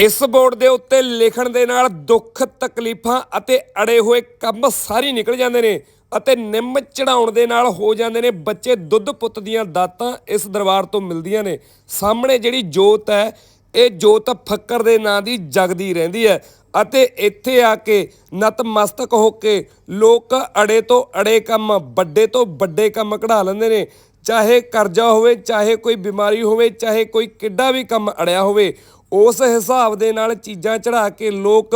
ਇਸ ਬੋਰਡ ਦੇ ਉੱਤੇ ਲਿਖਣ ਦੇ ਨਾਲ ਦੁੱਖ, ਤਕਲੀਫਾਂ ਅਤੇ ਅੜੇ ਹੋਏ ਕੰਮ ਸਾਰੇ ਨਿਕਲ ਜਾਂਦੇ ਨੇ ਅਤੇ ਨਿੰਮ ਚੜਾਉਣ ਦੇ ਨਾਲ ਹੋ ਜਾਂਦੇ ਨੇ ਬੱਚੇ ਦੁੱਧ ਪੁੱਤ ਦੀਆਂ ਦਾਤਾਂ ਇਸ ਦਰਬਾਰ ਤੋਂ ਮਿਲਦੀਆਂ ਨੇ। ਸਾਹਮਣੇ ਜਿਹੜੀ ਜੋਤ ਹੈ, ਇਹ ਜੋਤ ਫੱਕਰ ਦੇ ਨਾਂ ਦੀ ਜਗਦੀ ਰਹਿੰਦੀ ਹੈ ਅਤੇ ਇੱਥੇ ਆ ਕੇ ਨਤਮਸਤਕ ਹੋ ਕੇ ਲੋਕ ਅੜੇ ਤੋਂ ਅੜੇ ਕੰਮ, ਵੱਡੇ ਤੋਂ ਵੱਡੇ ਕੰਮ ਕਢਾ ਲੈਂਦੇ ਨੇ। ਚਾਹੇ ਕਰਜ਼ਾ ਹੋਵੇ, ਚਾਹੇ ਕੋਈ ਬਿਮਾਰੀ ਹੋਵੇ, ਚਾਹੇ ਕੋਈ ਕਿੱਡਾ ਵੀ ਕੰਮ ਅੜਿਆ ਹੋਵੇ ਉਸ ਹਿਸਾਬ ਦੇ ਨਾਲ ਚੀਜ਼ਾਂ ਚੜਾ ਕੇ ਲੋਕ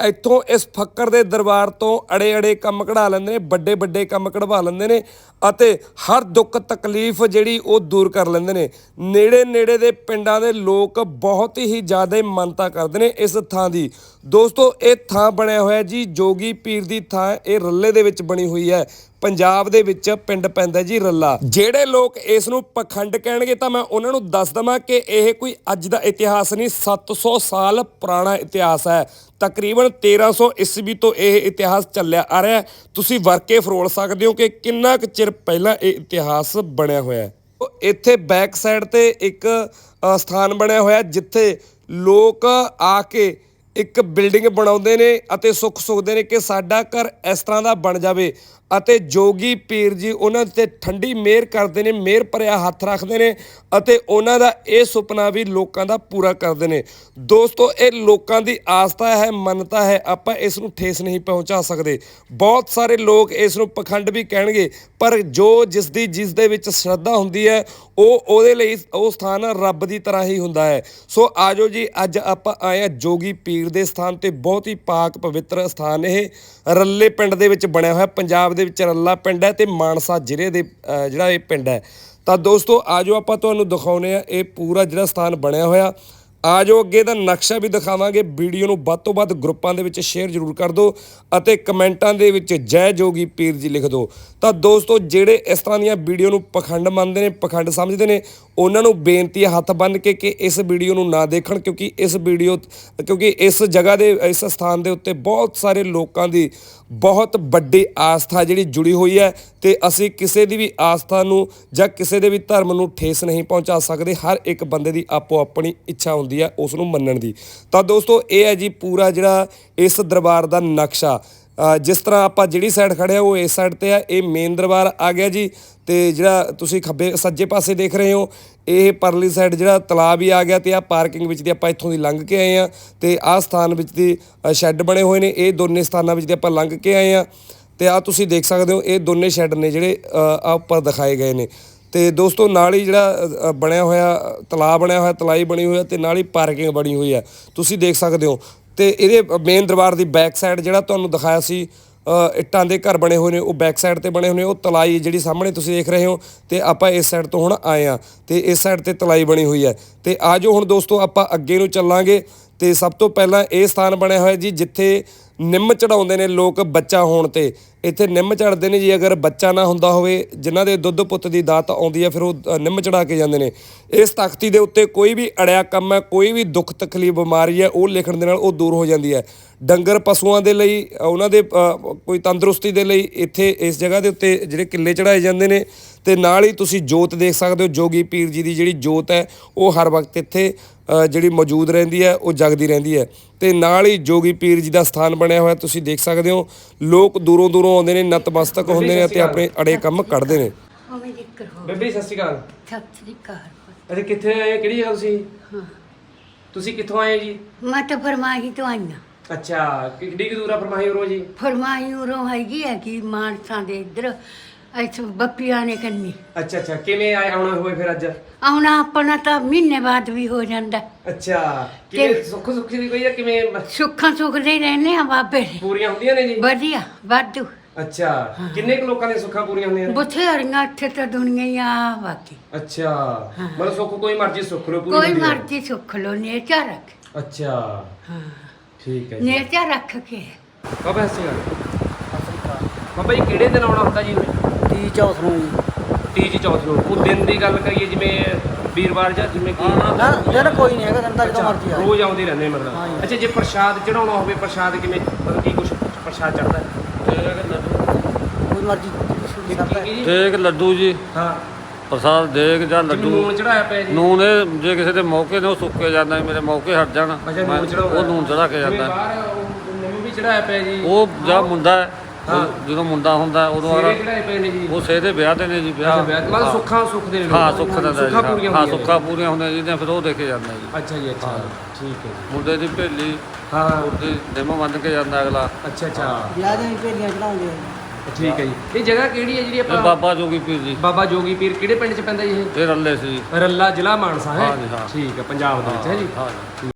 ਇੱਥੋਂ ਇਸ ਫੱਕਰ ਦੇ ਦਰਬਾਰ ਤੋਂ ਅੜੇ ਅੜੇ ਕੰਮ ਕਢਾ ਲੈਂਦੇ ਨੇ ਵੱਡੇ ਵੱਡੇ ਕੰਮ ਕਢਵਾ ਲੈਂਦੇ ਨੇ ਅਤੇ ਹਰ ਦੁੱਖ ਤਕਲੀਫ ਜਿਹੜੀ ਉਹ ਦੂਰ ਕਰ ਲੈਂਦੇ ਨੇ। ਨੇੜੇ ਨੇੜੇ ਦੇ ਪਿੰਡਾਂ ਦੇ ਲੋਕ ਬਹੁਤ ਹੀ ਜ਼ਿਆਦਾ ਮੰਨਤਾ ਕਰਦੇ ਨੇ ਇਸ ਥਾਂ ਦੀ। ਦੋਸਤੋ, ਇਹ ਥਾਂ ਬਣਿਆ ਹੋਇਆ ਜੀ, ਜੋਗੀ ਪੀਰ ਦੀ ਥਾਂ, ਇਹ ਰੱਲੇ ਦੇ ਵਿੱਚ ਬਣੀ ਹੋਈ ਹੈ। ਪੰਜਾਬ ਦੇ ਵਿੱਚ ਪਿੰਡ ਪੈਂਦਾ ਜੀ ਰੱਲਾ। ਜਿਹੜੇ ਲੋਕ ਇਸ ਨੂੰ ਪਖੰਡ ਕਹਿਣਗੇ ਤਾਂ ਮੈਂ ਉਹਨਾਂ ਨੂੰ ਦੱਸ ਦਵਾਂ ਕਿ ਇਹ ਕੋਈ ਅੱਜ ਦਾ ਇਤਿਹਾਸ ਨਹੀਂ 700 ਸਾਲ ਪੁਰਾਣਾ ਇਤਿਹਾਸ ਹੈ। ਤਕਰੀਬਨ 1300 ਈਸਵੀ ਤੋਂ ਇਹ ਇਤਿਹਾਸ ਚੱਲਿਆ ਆ ਰਿਹਾ ਤੁਸੀਂ ਵਰਕੇ ਫਰੋਲ ਸਕਦੇ ਹੋ ਕਿ ਕਿੰਨਾ ਕੁ ਚਿਰ ਪਹਿਲਾਂ ਇਹ ਇਤਿਹਾਸ ਬਣਿਆ ਹੋਇਆ ਹੈ। ਉਹ ਇੱਥੇ ਬੈਕ ਸਾਈਡ ਤੇ ਇੱਕ ਅ, ਸਥਾਨ ਬਣਿਆ ਹੋਇਆ ਜਿੱਥੇ ਲੋਕ ਆ ਕੇ ਇੱਕ ਬਿਲਡਿੰਗ ਬਣਾਉਂਦੇ ਨੇ ਅਤੇ ਸੁੱਖ ਸੁਖਦੇ ਨੇ ਕਿ ਸਾਡਾ ਘਰ ਇਸ ਤਰ੍ਹਾਂ ਦਾ ਬਣ ਜਾਵੇ। ਅਤੇ ਜੋਗੀ ਪੀਰ ਜੀ ਉਹਨਾਂ ਤੇ ਠੰਡੀ ਮਿਹਰ ਕਰਦੇ ਨੇ, ਮਿਹਰ ਭਰਿਆ ਹੱਥ ਰੱਖਦੇ ਨੇ ਅਤੇ ਉਹਨਾਂ ਦਾ ਇਹ ਸੁਪਨਾ ਵੀ ਲੋਕਾਂ ਦਾ ਪੂਰਾ ਕਰਦੇ ਨੇ। ਦੋਸਤੋ, ਇਹ ਲੋਕਾਂ ਦੀ ਆਸਥਾ ਹੈ, ਮੰਨਤਾ ਹੈ, ਆਪਾਂ ਇਸ ਨੂੰ ਠੇਸ ਨਹੀਂ ਪਹੁੰਚਾ ਸਕਦੇ। ਬਹੁਤ ਸਾਰੇ ਲੋਕ ਇਸ ਨੂੰ ਪਖੰਡ ਵੀ ਕਹਿਣਗੇ, ਪਰ ਜੋ ਜਿਸ ਦੀ ਜਿਸ ਦੇ ਵਿੱਚ ਸ਼ਰਧਾ ਹੁੰਦੀ ਹੈ, ਉਹ ਉਹਦੇ ਲਈ ਉਹ ਸਥਾਨ ਰੱਬ ਦੀ ਤਰ੍ਹਾਂ ਹੀ ਹੁੰਦਾ ਹੈ। ਸੋ ਆਜੋ ਜੀ, ਅੱਜ ਆਪਾਂ ਆਏ ਆ ਜੋਗੀ ਪੀਰ ਦੇ ਸਥਾਨ ਤੇ, ਬਹੁਤ ਹੀ ਪਾਕ ਪਵਿੱਤਰ ਸਥਾਨ ਇਹ। ਰੱਲੇ ਪਿੰਡ ਦੇ ਵਿੱਚ ਬਣਿਆ ਹੋਇਆ, ਪੰਜਾਬ ਦੇ ਵਿੱਚ ਰੱਲਾ ਪਿੰਡ ਹੈ ਤੇ ਮਾਨਸਾ ਜ਼ਿਲ੍ਹੇ ਦੇ ਜਿਹੜਾ ਇਹ ਪਿੰਡ ਹੈ। ਤਾਂ ਦੋਸਤੋ, ਆਜੋ ਆਪਾਂ ਤੁਹਾਨੂੰ ਦਿਖਾਉਨੇ ਆ ਇਹ ਪੂਰਾ ਜਿਹੜਾ ਸਥਾਨ ਬਣਿਆ ਹੋਇਆ। ਆਜੋ ਅੱਗੇ ਦਾ ਨਕਸ਼ਾ ਵੀ ਦਿਖਾਵਾਂਗੇ। ਵੀਡੀਓ ਨੂੰ ਵੱਧ ਤੋਂ ਵੱਧ ਗਰੁੱਪਾਂ ਦੇ ਵਿੱਚ ਸ਼ੇਅਰ ਜ਼ਰੂਰ ਕਰ ਦਿਓ ਅਤੇ ਕਮੈਂਟਾਂ ਦੇ ਵਿੱਚ ਜੈ ਜੋਗੀ ਪੀਰ ਜੀ ਲਿਖ ਦਿਓ। ਤਾਂ ਦੋਸਤੋ, ਜਿਹੜੇ ਇਸ ਤਰ੍ਹਾਂ ਦੀਆਂ ਵੀਡੀਓ ਨੂੰ ਪਖੰਡ ਮੰਨਦੇ ਨੇ, ਪਖੰਡ ਸਮਝਦੇ ਨੇ ਉਹਨਾਂ ਨੂੰ ਬੇਨਤੀ ਹੈ ਹੱਥ ਬੰਨ੍ਹ ਕੇ ਕਿ ਇਸ ਵੀਡੀਓ ਨੂੰ ਨਾ ਦੇਖਣ, ਕਿਉਂਕਿ ਇਸ ਵੀਡੀਓ ਕਿਉਂਕਿ ਇਸ ਜਗ੍ਹਾ ਦੇ, ਇਸ ਸਥਾਨ ਦੇ ਉੱਤੇ ਬਹੁਤ ਸਾਰੇ ਲੋਕਾਂ ਦੀ ਬਹੁਤ ਵੱਡੀ ਆਸਥਾ ਜਿਹੜੀ ਜੁੜੀ ਹੋਈ ਹੈ ਤੇ ਅਸੀਂ ਕਿਸੇ ਦੀ ਵੀ ਆਸਥਾ ਨੂੰ ਜਾਂ ਕਿਸੇ ਦੇ ਵੀ ਧਰਮ ਨੂੰ ਠੇਸ ਨਹੀਂ ਪਹੁੰਚਾ ਸਕਦੇ। ਹਰ ਇੱਕ ਬੰਦੇ ਦੀ ਆਪੋ ਆਪਣੀ ਇੱਛਾ ਹੁੰਦੀ ਹੈ ਉਸ ਨੂੰ ਮੰਨਣ ਦੀ। ਤਾਂ ਦੋਸਤੋ, ਇਹ ਹੈ ਜੀ ਪੂਰਾ ਜਿਹੜਾ ਇਸ ਦਰਬਾਰ ਦਾ ਨਕਸ਼ਾ। ਜਿਸ ਤਰ੍ਹਾਂ ਆਪਾਂ ਜਿਹੜੀ ਸਾਈਡ ਖੜੇ ਆ, ਉਹ ਇਸ ਸਾਈਡ ਤੇ ਆ, ਇਹ ਮੇਨ ਦਰਬਾਰ ਆ ਗਿਆ ਜੀ। ਤੇ ਜਿਹੜਾ ਤੁਸੀਂ ਖੱਬੇ, ਸੱਜੇ ਪਾਸੇ ਦੇਖ ਰਹੇ ਹੋ, ਇਹ ਪਰਲੀ ਸਾਈਡ ਜਿਹੜਾ ਤਲਾਬ ਵੀ ਆ ਗਿਆ ਤੇ ਆ ਪਾਰਕਿੰਗ ਵਿੱਚ ਦੀ ਆਪਾਂ ਇੱਥੋਂ ਦੀ ਲੰਘ ਕੇ ਆਏ ਆ। ਤੇ ਆ ਸਥਾਨ ਵਿੱਚ ਦੀ ਸ਼ੈੱਡ ਬਣੇ ਹੋਏ ਨੇ। ਇਹ ਦੋਨੇ ਸਥਾਨਾਂ ਵਿੱਚ ਦੀ ਆਪਾਂ ਲੰਘ ਕੇ ਆਏ ਆ। ਤੇ ਆ ਤੁਸੀਂ ਦੇਖ ਸਕਦੇ ਹੋ, ਇਹ ਦੋਨੇ ਸ਼ੈੱਡ ਨੇ ਜਿਹੜੇ ਆ ਉੱਪਰ ਦਿਖਾਏ ਗਏ ਨੇ। ਤੇ ਦੋਸਤੋ, ਨਾਲ ਹੀ ਜਿਹੜਾ ਬਣਿਆ ਹੋਇਆ, ਤਲਾਬ ਬਣਿਆ ਹੋਇਆ, ਤਲਾਈ ਬਣੀ ਹੋਈ ਹੈ ਤੇ ਨਾਲ ਹੀ ਪਾਰਕਿੰਗ ਬਣੀ ਹੋਈ ਹੈ ਤੁਸੀਂ ਦੇਖ ਸਕਦੇ ਹੋ ਤੇ ਇਹਦੇ ਮੇਨ ਦਰਬਾਰ ਦੀ ਬੈਕ ਸਾਈਡ ਜਿਹੜਾ ਤੁਹਾਨੂੰ ਦਿਖਾਇਆ ਸੀ ਇੱਟਾਂ ਦੇ ਘਰ ਬਣੇ ਹੋਏ ਨੇ, ਉਹ ਬੈਕ ਸਾਈਡ ਤੇ ਬਣੇ ਹੋਏ ਨੇ, ਉਹ ਤਲਾਈ ਜਿਹੜੀ ਸਾਹਮਣੇ ਤੁਸੀਂ ਦੇਖ ਰਹੇ ਹੋ ਤੇ ਆਪਾਂ ਇਸ ਸਾਈਡ ਤੋਂ ਹੁਣ ਆਏ ਆ ਤੇ ਇਸ ਸਾਈਡ ਤੇ ਤਲਾਈ ਬਣੀ ਹੋਈ ਹੈ। ਤੇ ਆਜੋ ਹੁਣ ਦੋਸਤੋ ਆਪਾਂ ਅੱਗੇ ਨੂੰ ਚੱਲਾਂਗੇ ਤੇ ਸਭ ਤੋਂ ਪਹਿਲਾਂ ਇਹ ਸਥਾਨ ਬਣਿਆ ਹੋਇਆ ਜੀ ਜਿੱਥੇ ਨਿੰਮ ਚੜਾਉਂਦੇ ਨੇ ਲੋਕ ਬੱਚਾ ਹੋਣ ਤੇ। ਇੱਥੇ ਨਿੰਮ ਚੜਦੇ ਨੇ ਜੀ, ਅਗਰ ਬੱਚਾ ਨਾ ਹੁੰਦਾ ਹੋਵੇ, ਜਿਨ੍ਹਾਂ ਦੇ ਦੁੱਧ ਪੁੱਤ ਦੀ ਦਾਤ ਆਉਂਦੀ ਹੈ, ਫਿਰ ਉਹ ਨਿੰਮ ਚੜਾ ਕੇ ਜਾਂਦੇ ਨੇ। ਇਸ ਤਖਤੀ ਦੇ ਉੱਤੇ ਕੋਈ ਵੀ ਅੜਿਆ ਕੰਮ ਹੈ, ਕੋਈ ਵੀ ਦੁੱਖ ਤਕਲੀਫ ਬਿਮਾਰੀ ਹੈ, ਉਹ ਲਿਖਣ ਦੇ ਨਾਲ ਉਹ ਦੂਰ ਹੋ ਜਾਂਦੀ ਹੈ। ਡੰਗਰ ਪਸ਼ੂਆਂ ਦੇ ਲਈ ਉਹਨਾਂ ਦੇ ਕੋਈ ਤੰਦਰੁਸਤੀ ਦੇ ਲਈ ਇੱਥੇ ਇਸ ਜਗ੍ਹਾ ਦੇ ਉੱਤੇ ਜਿਹੜੇ ਕਿੱਲੇ ਚੜਾਏ ਜਾਂਦੇ ਨੇ। ਤੇ ਨਾਲ ਹੀ ਤੁਸੀਂ ਜੋਤ ਦੇਖ ਸਕਦੇ ਹੋ, ਜੋਗੀ ਪੀਰ ਜੀ ਦੀ ਜਿਹੜੀ ਜੋਤ ਹੈ, ਉਹ ਹਰ ਵਕਤ ਇੱਥੇ ਜਿਹੜੀ ਮੌਜੂਦ ਰਹਿੰਦੀ ਹੈ ਉਹ ਜਗਦੀ ਰਹਿੰਦੀ ਹੈ। ਤੇ ਨਾਲ ਹੀ ਜੋਗੀ ਪੀਰ ਜੀ ਦਾ ਸਥਾਨ ਬਣਿਆ ਹੋਇਆ ਤੁਸੀਂ ਦੇਖ ਸਕਦੇ ਹੋ। ਲੋਕ ਦੂਰੋਂ ਦੂਰੋਂ ਆਉਂਦੇ ਨੇ ਨਤਮਸਤਕ ਹੁੰਦੇ ਨੇ ਤੇ ਆਪਣੇ ਅੜੇ ਕੰਮ ਕੱਢਦੇ ਨੇ। ਹੋ ਬੇਬੀ ਸਤਿ ਸ਼੍ਰੀ ਅਕਾਲ। ਸਤਿ ਸ੍ਰੀ ਅਕਾਲ। ਅਰੇ ਕਿੱਥੇ ਆਏ ਕਿਹੜੀ ਜਗ੍ਹਾ ਤੁਸੀਂ? ਤੁਸੀਂ ਕਿੱਥੋਂ ਆਏ ਜੀ? ਮੈਂ ਤਾਂ ਫਰਮਾਈ ਤੋਂ ਆਈਆਂ ਅੱਛਾ ਕਿੱਡੀ ਕਿ ਦੂਰ ਆ ਫਰਮਾਈ ਰੋ ਜੀ? ਫਰਮਾਈ ਉਰੋਂ ਹੈਗੀ ਹੈ ਕਿ ਮਾਨਸਾਂ ਦੇ ਇੱਧਰ ਇੱਥੇ ਬੱਪੀਆਂ ਨੇ ਕੰਨੀ। ਅੱਛਾ ਅੱਛਾ। ਕਿਵੇਂ ਆਏ ਆਉਣਾ ਹੋਏ ਫਿਰ ਅੱਜ? ਆਉਣਾ ਆਪਣਾ ਤਾਂ ਮਹੀਨੇ ਬਾਅਦ ਵੀ ਹੋ ਜਾਂਦਾ। ਅੱਛਾ। ਕਿਵੇਂ ਸੁੱਖ ਸੁੱਖ ਦੀ ਕੋਈ ਆ? ਕਿਵੇਂ ਸੁੱਖਾਂ ਸੁੱਖਦੇ ਹੀ ਰਹਿੰਦੇ ਆ ਬਾਬੇ। ਦੇ। ਪੂਰੀਆਂ ਹੁੰਦੀਆਂ ਨੇ ਜੀ? ਵਧੀਆ ਵਾਧੂ। ਅੱਛਾ। ਕਿੰਨੇ ਕੁ ਲੋਕਾਂ ਦੀਆਂ ਸੁੱਖਾਂ ਪੂਰੀਆਂ ਹੁੰਦੀਆਂ ਨੇ? ਬਥੇਰੀਆਂ ਇੱਥੇ ਤਾਂ ਦੁਨੀਆ ਹੀ ਆ ਬਾਕੀ। ਅੱਛਾ। ਮਤਲਬ ਸੁੱਖ ਕੋਈ ਮਰਜ਼ੀ ਸੁੱਖ ਲੋ ਪੂਰੀ ਕੋਈ ਹੁੰਦੀ ਹੈ। ਮਰਜ਼ੀ ਸੁੱਖ ਲੋ ਨੇਚਾ ਰੱਖ। ਅੱਛਾ। ਹਾਂ। ਠੀਕ ਹੈ ਜੀ। ਨੇਚਾ ਰੱਖ ਕੇ। ਬਾਬਾ ਸਤਿ ਸ਼੍ਰੀ ਅਕਾਲ। ਬਾਬਾ ਜੀ ਕਿਹੜੇ ਦਿਨ ਆਉਣਾ ਹੁੰਦਾ ਜੀ? ਤੀ ਚੌਥ ਨੂੰ ਜੀ। ਤੀਜ ਚੌਥ ਨੂੰ। ਉਹ ਦਿਨ ਦੀ ਗੱਲ ਕਰੀਏ ਜਿਵੇਂ ਵੀਰਵਾਰ ਜਾਂ ਜਿਵੇਂ ਕਿ ਨਾ ਦਿਨ ਕੋਈ ਨਹੀਂ ਹੈਗਾ ਦਿਨ ਤਾਂ ਜਦੋਂ ਮਰਜ਼ੀ ਆ ਰੋਜ਼ ਆਉਂਦੇ ਰਹਿੰਦੇ ਮਤਲਬ। ਅੱਛਾ ਜੇ ਪ੍ਰਸ਼ਾਦ ਚੜਾਉਣਾ ਹੋਵੇ ਪ੍ਰਸ਼ਾਦ ਕਿਵੇਂ ਮਤਲਬ ਕੀ ਕੁਝ ਪ੍ਰਸ਼ਾਦ ਚੜਦਾ ਕੋਈ ਮਰਜ਼ੀ ਸ਼ੁਰੂ ਕਰਦਾ ਹੈ। ਜੀ। ਤੇ ਇੱਕ ਲੱਡੂ ਜੀ। ਹਾਂ। ਪ੍ਰਸਾਦ ਦੇਗ ਜਾਂ ਲੱਡੂ। ਨੂਨ ਚੜਾਇਆ ਪਿਆ ਜੀ। ਨੂਨ ਇਹ ਜੇ ਕਿਸੇ ਦੇ ਮੌਕੇ ਨੇ ਉਹ ਸੁੱਕੇ ਜਾਂਦਾ ਮੇਰੇ ਮੌਕੇ ਹਟ ਜਾਣ। ਉਹ ਨੂਨ ਚੜਾ ਕੇ ਜਾਂਦਾ। ਬਾਹਰ ਉਹ ਨਿੰਮ ਵੀ ਚੜਾਇਆ ਪਿਆ ਜੀ। ਉਹ ਜਾਂ ਮੁੰਡਾ ਹੈ। ਜਦੋਂ ਮੁੰਡਾ ਹੁੰਦਾ ਉਦੋਂ ਸੇਰੇ ਵਾਲਾ ਚੜਾਏ ਪਏ ਨੇ ਜੀ। ਉਹ ਸੇ ਦੇ ਵਿਆਹ ਦੇ ਨੇ ਜੀ ਅੱਛਾ ਵਿਆਹ ਵਿਆਹ ਮਤਲਬ ਸੁੱਖਾਂ ਸੁੱਖ ਦੇ ਨੇ ਹਾਂ। ਸੁੱਖ ਦਾ ਸੁੱਖਾਂ ਪੂਰੀਆਂ ਹਾਂ ਨੇ। ਸੁੱਖਾਂ ਪੂਰੀਆਂ ਹੁੰਦੀਆਂ ਜਿਹਦੇ ਫਿਰ ਉਹ ਦੇਖੇ ਜਾਂਦਾ ਜੀ। ਅੱਛਾ ਜੀ ਅੱਛਾ। ਠੀਕ ਹੈ ਜੀ। ਮੁੰਡੇ ਦੀ ਭੇਲੀ ਹਾਂ। ਉਹਦੀ ਨਿੰਮ ਬੰਨ ਕੇ ਜਾਂਦਾ ਅਗਲਾ। ਅੱਛਾ ਅੱਛਾ। ਵਿਆਹ ਦੀਆਂ ਵੀ ਭੇਲੀਆਂ ਚੜਾਉਂਦੇ ਆ। ਠੀਕ ਹੈ ਜੀ। ਇਹ ਜਗ੍ਹਾ ਕਿਹੜੀ ਹੈ ਜਿਹੜੀ ਇਹ ਆਪਾਂ ਬਾਬਾ ਜੋਗੀ ਪੀਰ ਜੀ। ਬਾਬਾ ਜੋਗੀ ਪੀਰ ਕਿਹੜੇ ਪਿੰਡ ਚ ਪੈਂਦਾ ਜੀ ਇਹ? ਰੱਲੇ ਸੀ। ਰੱਲਾ ਜ਼ਿਲ੍ਹਾ ਮਾਨਸਾ ਹੈ? ਹਾਂ ਜੀ, ਹਾਂ। ਠੀਕ ਹੈ ਪੰਜਾਬ ਦੇ ਵਿੱਚ ਹੈ ਜੀ। ਹਾਂ ਜੀ